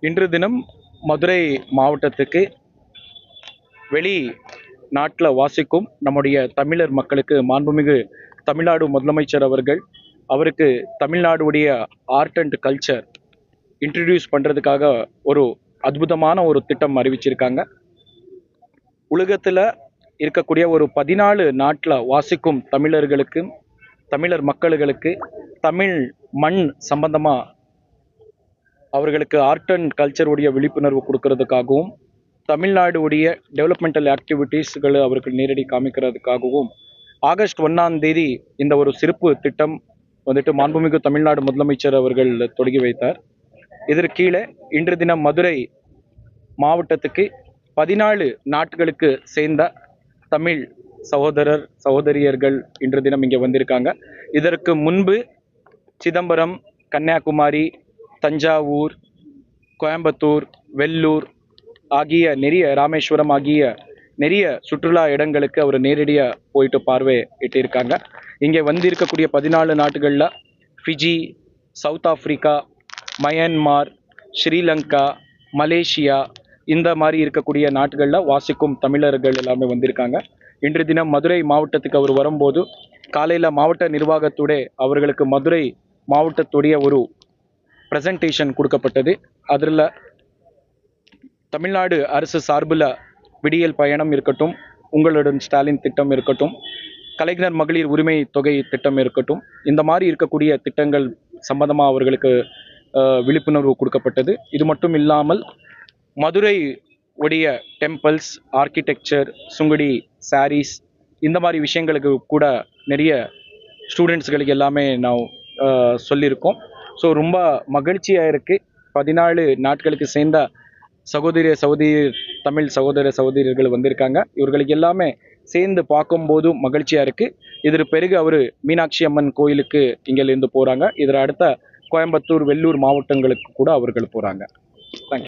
இன்று தினம் மதுரை மாவட்டத்துக்கு வெளி நாட்டில் வாசிக்கும் நம்முடைய தமிழர் மக்களுக்கு மாண்புமிகு தமிழ்நாடு முதலமைச்சர் அவர்கள் அவருக்கு தமிழ்நாடுடைய ஆர்ட் அண்ட் கல்ச்சர் இன்ட்ரடியூஸ் பண்ணுறதுக்காக ஒரு அற்புதமான ஒரு திட்டம் அறிவிச்சிருக்காங்க. உலகத்தில் இருக்கக்கூடிய ஒரு பதினாலு நாட்டில் வாசிக்கும் தமிழர்களுக்கு தமிழர் மக்களுக்கு தமிழ் மண் சம்பந்தமாக அவர்களுக்கு ஆர்ட் அண்ட் கல்ச்சருடைய விழிப்புணர்வு கொடுக்கறதுக்காகவும் தமிழ்நாடுடைய டெவலப்மெண்டல் ஆக்டிவிட்டீஸ்களை அவர்கள் நேரடி காமிக்கிறதுக்காகவும் ஆகஸ்ட் ஒன்றாம் தேதி இந்த ஒரு சிறப்பு திட்டம் வந்துட்டு மாண்புமிகு தமிழ்நாடு முதலமைச்சர் அவர்கள் தொடங்கி வைத்தார். இதற்கு கீழே இன்று தினம் மதுரை மாவட்டத்துக்கு பதினாலு நாட்களுக்கு சேர்ந்த தமிழ் சகோதரர் சகோதரியர்கள் இன்று தினம் இங்கே வந்திருக்காங்க. இதற்கு முன்பு சிதம்பரம் கன்னியாகுமரி தஞ்சாவூர் கோயம்புத்தூர் வெள்ளூர் ஆகிய நிறைய ராமேஸ்வரம் ஆகிய நிறைய சுற்றுலா இடங்களுக்கு அவர் நேரடியாக போயிட்டு பார்வை இட்டிருக்காங்க. இங்கே வந்திருக்கக்கூடிய பதினாலு நாடுகளில் Fiji South Africa Myanmar Sri Lanka Malaysia இந்த மாதிரி இருக்கக்கூடிய நாடுகளில் வாசிக்கும் தமிழர்கள் எல்லாமே வந்திருக்காங்க. இன்று தினம் மதுரை மாவட்டத்துக்கு அவர் வரும்போது காலையில் மாவட்ட நிர்வாகத்துடே அவர்களுக்கு மதுரை மாவட்டத்துடைய ஒரு ப்ரெசன்டேஷன் கொடுக்கப்பட்டது. அதில் தமிழ்நாடு அரசு சார்பில் விடியல் பயணம் இருக்கட்டும் உங்களுடன் ஸ்டாலின் திட்டம் இருக்கட்டும் கலைஞர் மகளிர் உரிமை தொகை திட்டம் இருக்கட்டும் இந்த மாதிரி இருக்கக்கூடிய திட்டங்கள் சம்பந்தமாக அவர்களுக்கு விழிப்புணர்வு கொடுக்கப்பட்டது. இது மட்டும் இல்லாமல் மதுரை உடைய டெம்பிள்ஸ் ஆர்கிடெக்சர் சுங்குடி சாரீஸ் இந்த மாதிரி விஷயங்களுக்கு கூட நிறைய ஸ்டூடெண்ட்ஸ்களுக்கு எல்லாமே நான் சொல்லியிருக்கோம். ஸோ ரொம்ப மகிழ்ச்சியாக இருக்குது பதினாலு நாட்களுக்கு சேர்ந்த சகோதரிய சகோதரி தமிழ் சகோதர சகோதரியர்கள் வந்திருக்காங்க. இவர்களுக்கு எல்லாமே சேர்ந்து பார்க்கும்போது மகிழ்ச்சியாக இருக்குது இதற்கு பிறகு அவர் மீனாட்சி அம்மன் கோயிலுக்கு இங்கேருந்து போகிறாங்க இதில் அடுத்த கோயம்புத்தூர் வெள்ளூர் மாவட்டங்களுக்கு கூட அவர்கள் போகிறாங்க தேங்க்யூ